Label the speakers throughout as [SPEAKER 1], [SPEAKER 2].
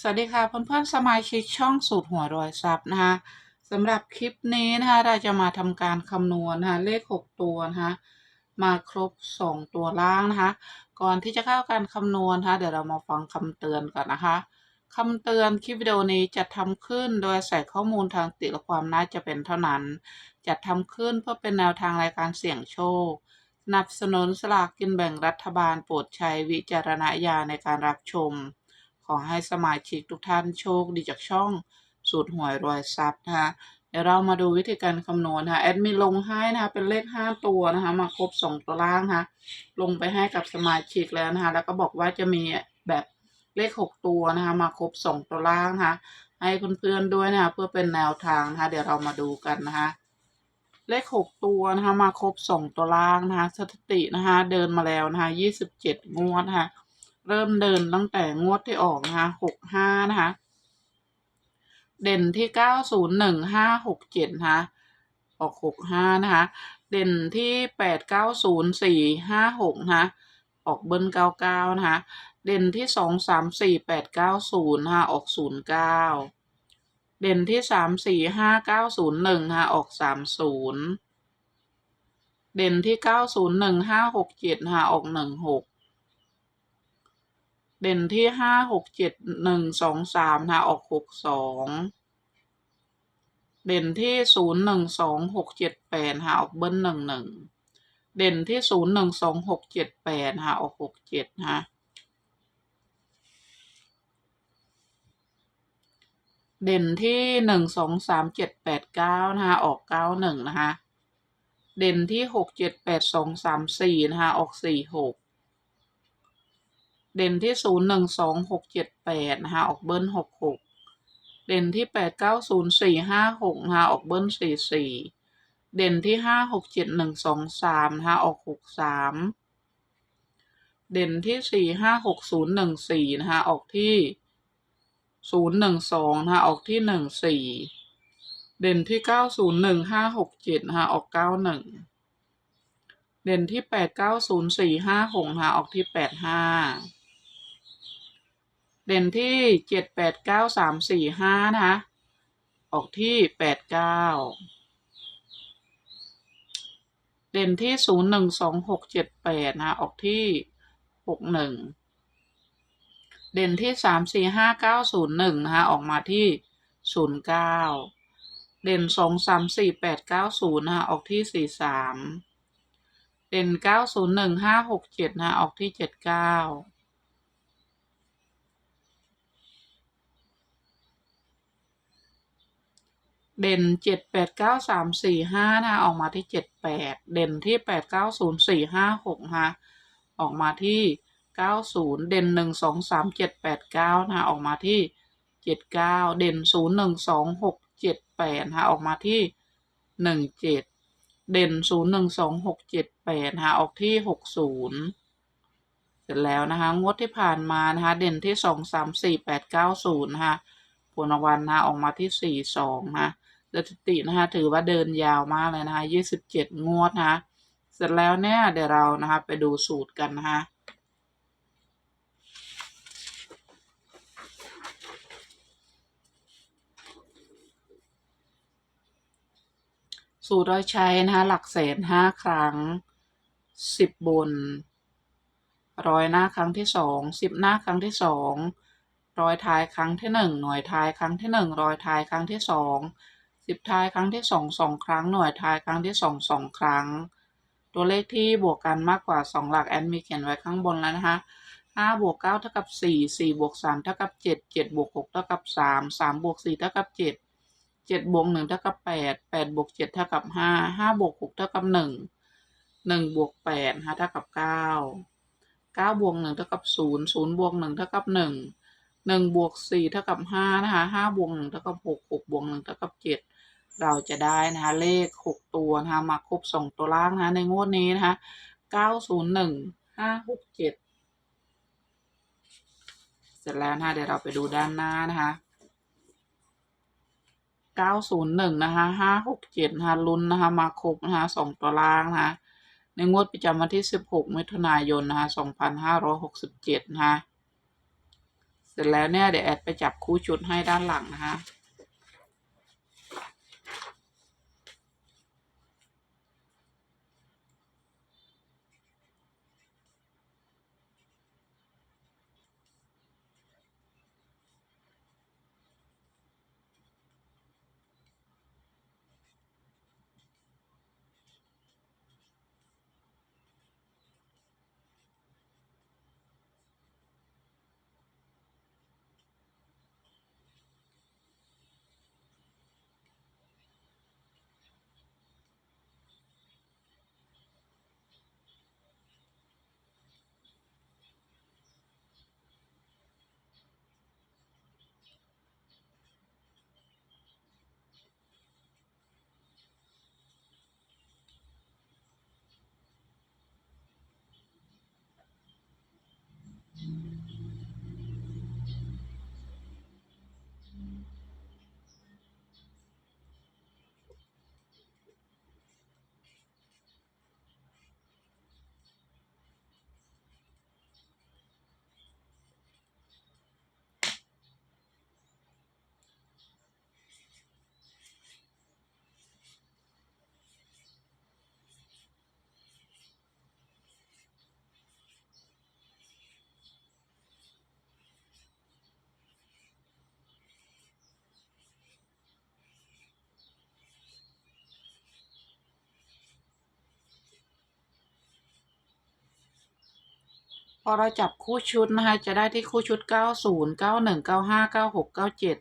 [SPEAKER 1] สวัสดีค่ะเพื่อนๆสมาชิกช่องสูตรหัวรอยซับนะคะสำหรับคลิปนี้นะคะเราจะมาทำการคำนวณนะคะเลข 6 ตัวนะคะมาครบ 2 ตัวล่างนะคะ ก่อนที่จะเข้าการคำนวณนะคะเดี๋ยวเรามาฟังคำเตือนก่อนนะคะคำเตือนคลิปวิดีโอนี้จะทำขึ้นโดยใส่ข้อมูลทางติละความน่าจะเป็นเท่านั้น จะทำขึ้นเพื่อเป็นแนวทางรายการเสี่ยงโชคสนับสนุนสลากกินแบ่งรัฐบาลโปรดใช้วิจารณญาณในการรับชม ขอให้สมาชิกทุกท่านโชคดีจากช่องสูตรหวยรวยทรัพย์นะคะเดี๋ยวเรามาดูวิธีการคำนวณนะคะแอดมินลงให้นะคะเป็นเลข5ตัวนะคะมาครบ2ตัวล่างนะคะลงไปให้กับสมาชิกแล้วนะคะแล้วก็บอกว่าจะมีแบบเลข6ตัวนะคะมาครบ2ตัวล่างนะคะให้เพื่อนๆด้วยนะคะเพื่อเป็นแนวทางนะคะเดี๋ยวเรามาดูกันนะคะเลข6ตัวนะคะมาครบ2ตัวล่างนะคะสถิตินะคะเดินมาแล้วนะคะ27งวดนะคะ เริ่มเดินตั้งแต่งวดที่ออกนะคะหกห้านะคะ เด่นที่เก้าศูนย์หนึ่งห้าหกเจ็ดนะคะออกหกห้านะคะ เด่นที่แปดเก้าศูนย์สี่ห้าหกนะคะ ออกเบิ้ลเก้าเก้านะคะ เด่นที่สองสามสี่แปดเก้าศูนย์นะคะออกศูนย์เก้าเด่นที่สามสี่ห้าเก้าศูนย์หนึ่งนะคะออกสามศูนย์เด่นที่เก้าศูนย์หนึ่งห้าหกเจ็ดนะคะออกหนึ่งหก เด่นที่ห้าหกเจ็ดหนึ่งสองสามนะออกหกสองเด่นที่ศูนย์หนึ่งสองหกเจ็ดแปดนะออกเบิ้ลหนึ่งหนึ่งเด่นที่ศูนย์หนึ่งสองหกเจ็ดแปดนะออกหกเจ็ดนะคะเด่นที่หนึ่งสองสามเจ็ดแปดเก้านะคะออกเก้าหนึ่งนะคะ เด่นที่หกเจ็ดแปดสองสามสี่นะคะออกสี่หก เด่นที่ศูนย์หนึ่งสองหกเจ็ดแปดนะคะออกเบิ้ลหกหกเด่นที่แปดเก้าศูนย์สี่ห้าหกนะคะออกเบิ้ลสี่สี่เด่นที่ห้าหกเจ็ดหนึ่งสองสามนะคะออกหกสามเด่นที่สี่ห้าหกศูนย์หนึ่งสี่นะคะออกที่ศูนย์หนึ่งสองนะคะออกที่หนึ่งสี่เด่นที่เก้าศูนย์หนึ่งห้าหกเจ็ดนะคะออกเก้าหนึ่งเด่นที่แปดเก้าศูนย์สี่ห้าหกนะคะออกที่แปดห้า เด่นที่เจ็ดแปดเก้าสามสี่ห้านะคะ ออกที่แปดเก้าเด่นที่ศูนย์หนึ่งสองหกเจ็ดแปดนะออกที่หกหนึ่งเด่นที่สามสี่ห้าเก้าศูนย์หนึ่งนะคะออกมาที่ศูนย์เก้าเด่นสองสามสี่แปดเก้าศูนย์นะคะออกที่สี่สามเด่นเก้าศูนย์หนึ่งห้าหกเจ็ดนะออกที่เจ็ดเก้า เด่นเจ็ดแปดเก้าสามสี่ห้านะคะออกมาที่เจ็ดแปดเด่นที่แปดเก้าศูนย์สี่ห้าหกนะคะออกมาที่เก้าศูนย์เด่นหนึ่งสองสามเจ็ดแปดเก้านะคะออกมาที่เจ็ดเก้าเด่นศูนย์หนึ่งสองหกเจ็ดแปดนะคะออกมาที่หนึ่งเจ็ดเด่นศูนย์หนึ่งสองหกเจ็ดแปดนะคะออกที่หกศูนย์เสร็จแล้วนะคะงวดที่ผ่านมานะคะเด่นที่สองสามสี่แปดเก้าศูนย์นะคะผลรางวัลนะออกมาที่สี่สองนะ สถิตินะคะถือว่าเดินยาวมากเลยนะคะยี่สิบเจ็ดงวดนะคะเสร็จแล้วเนี่ยเดี๋ยวเรานะคะไปดูสูตรกันนะคะสูตรเราใช้นะคะหลักแสนห้าครั้งสิบบนร้อยหน้าครั้งที่สองสิบหน้าครั้งที่สองร้อยท้ายครั้งที่หนึ่งหน่วยท้ายครั้งที่หนึ่งร้อยท้ายครั้งที่สอง สิบท้ายครั้งที่สองสองครั้ง หน่วยท้ายครั้งที่สองสองครั้ง ตัวเลขที่บวกกันมากกว่าสองหลักแอนมีเขียนไว้ข้างบนแล้วนะคะห้าบวกเก้าเท่ากับสี่สี่บวกสามเท่ากับเจ็ดเจ็ดบวกหกเท่ากับสามสามบวกสี่เท่ากับเจ็ดเจ็ดบวกหนึ่งเท่ากับแปดแปดบวกเจ็ดเท่ากับห้าห้าบวกหกเท่ากับหนึ่งหนึ่งบวกแปดนะคะเท่ากับเก้าเก้าบวกหนึ่งเท่ากับศูนย์ศูนย์บวกหนึ่งเท่ากับหนึ่งหนึ่งบวกสี่เท่ากับห้านะคะห้าบวกหนึ่งเท่ากับหกหกบวกหนึ่งเท่ากับเจ็ด เราจะได้นะคะเลขหกตัวนะคะมาครบสองตัวล่างนะคะในงวดนี้นะคะเก้าศูนย์หนึ่งห้าหกเจ็ดเสร็จแล้วนะคะเดี๋ยวเราไปดูด้านหน้านะคะเก้าศูนย์หนึ่งนะคะห้าหกเจ็ดนะคะลุ้นนะคะมาครบนะคะสองตัวล่างนะคะในงวดประจำวันที่ 16 มิถุนายนนะคะ2567นะคะเสร็จแล้วเนี่ยเดี๋ยวแอดไปจับคู่ชุดให้ด้านหลังนะคะ พอเราจับคู่ชุดนะคะ จะได้ที่คู่ชุด 90 91 95 96 97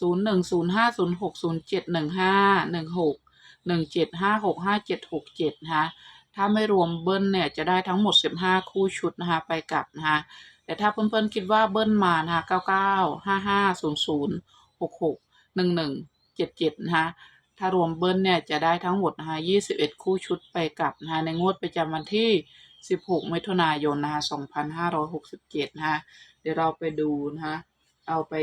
[SPEAKER 1] 01 05 06 07 15 16 17 56 57 67นะคะถ้าไม่รวมเบิ้ลเนี่ยจะได้ทั้งหมด 15 คู่ชุดนะคะไปกลับนะคะแต่ถ้าเพื่อนๆคิดว่าเบิ้ลมานะคะ99 55 00 66 11 77นะคะถ้ารวมเบิ้ลเนี่ยจะได้ทั้งหมดนะคะ21 คู่ชุดไปกลับนะคะในงวดประจำวันที่ 16มิถุนายนนะคะ2567นะคะเดี๋ยวเราไปดูนะคะเอาไป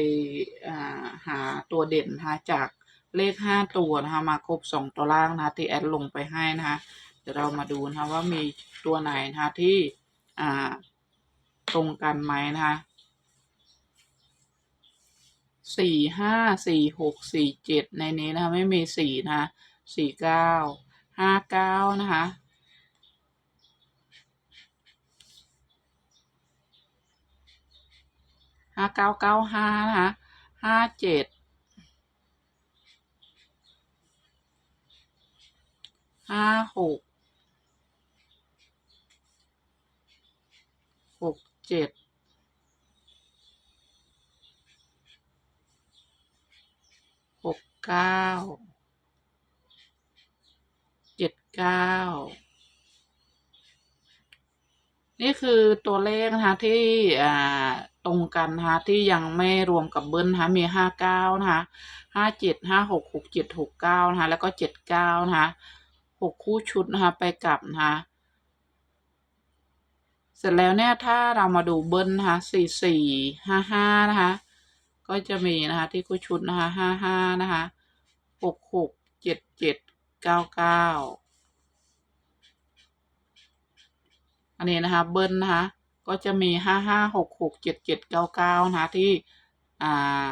[SPEAKER 1] าหาตัวเด่นนะคะจากเลข 5 ตัวนะคะมาครบ 2 ตัวล่างนะคะที่แอดลงไปให้นะคะเดี๋ยวเรามาดูนะคะว่ามีตัวไหนนะคะที่ตรงกันไหมนะคะสี่ห้าสี่หกสี่เจ็ดในนี้นะคะไม่มีสี่นะคะสี่เก้าห้าเก้านะคะ ห้าเก้าเก้าห้านะคะห้าเจ็ดห้าหกหกเจ็ดหกเก้าเจ็ดเก้านี่คือตัวเลขนะคะที่อ่า ตรงกันนะคะที่ยังไม่รวมกับเบิ้ลนะคะมีห้าเก้านะคะห้าเจ็ดห้าหกหกเจ็ดหกเก้านะคะแล้วก็เจ็ดเก้านะคะหกคู่ชุดนะคะไปกลับนะคะเสร็จแล้วเนี่ยถ้าเรามาดูเบิ้ลนะคะสี่สี่ห้าห้านะคะก็จะมีนะคะที่คู่ชุดนะคะห้าห้านะคะหกหกเจ็ดเจ็ดเก้าเก้าอันนี้นะคะเบิ้ลนะคะ ก็จะมีห้าห้าหกหกเจ็ดเจ็ดเก้าเก้านะที่อ่า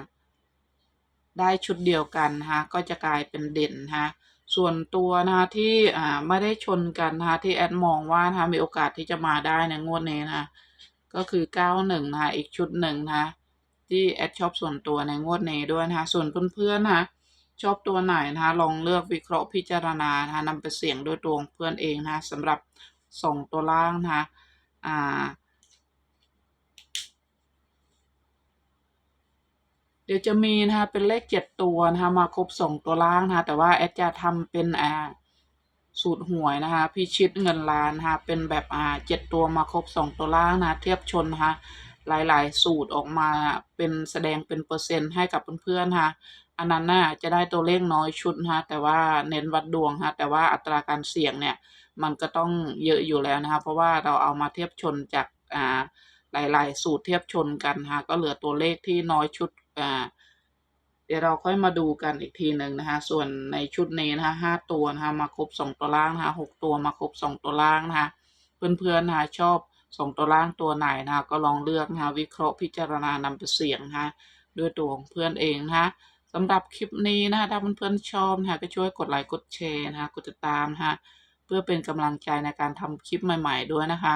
[SPEAKER 1] ได้ชุดเดียวกันนะคะก็จะกลายเป็นเด่นนะคะส่วนตัวนะคะที่อ่าไม่ได้ชนกันนะคะที่แอดมองว่านะคะมีโอกาสที่จะมาได้ในงวดนี้นะก็คือเก้าหนึ่งนะคะอีกชุดหนึ่งนะคะที่แอดชอบส่วนตัวในงวดนี้ด้วยนะคะส่วนเพื่อนๆนะคะชอบตัวไหนนะคะลองเลือกวิเคราะห์พิจารณานะคะนำไปเสี่ยงด้วยตัวงเพื่อนเองนะคะสำหรับสองตัวล่างนะคะอ่า เดี๋ยวจะมีนะคะเป็นเลขเจ็ดตัวนะคะมาครบสองตัวล่างนะคะแต่ว่าแอดจะทำเป็นอ่าสูตรหวยนะคะพิชิตเงินล้านนะคะเป็นแบบอ่าเจ็ดตัวมาครบสองตัวล่างนะะเทียบชนนะคะหลายๆ สูตรออกมาเป็นแสดงเป็นเปอร์เซ็นต์ให้กับเพื่อนๆนะคะอันนั้นน่ะจะได้ตัวเลขน้อยชุดนะคะแต่ว่าเน้นวัดดวงค่ะแต่ว่าอัตราการเสี่ยงเนี่ยมันก็ต้องเยอะอยู่แล้วนะคะเพราะว่าเราเอามาเทียบชนจากอ่าหลาย ๆ สูตรเทียบชนกันนะคะก็เหลือตัวเลขที่น้อยชุด อ่าเดี๋ยวเราค่อยมาดูกันอีกทีหนึ่งนะคะ ส่วนในชุดนี้นะคะห้าตัวนะคะมาครบสองตัวล่างนะคะหกตัวมาครบสองตัวล่างนะคะเพื่อนๆนะคะชอบสองตัวล่างตัวไหนนะคะก็ลองเลือกนะคะวิเคราะห์พิจารณานำไปเสี่ยงนะคะด้วยตัวของเพื่อนเองนะคะสำหรับคลิปนี้นะคะถ้าเพื่อนๆชอบนะคะก็ช่วยกดไลค์กดแชร์นะคะกดติดตามนะคะเพื่อเป็นกำลังใจในการทำคลิปใหม่ ๆ ด้วยนะคะ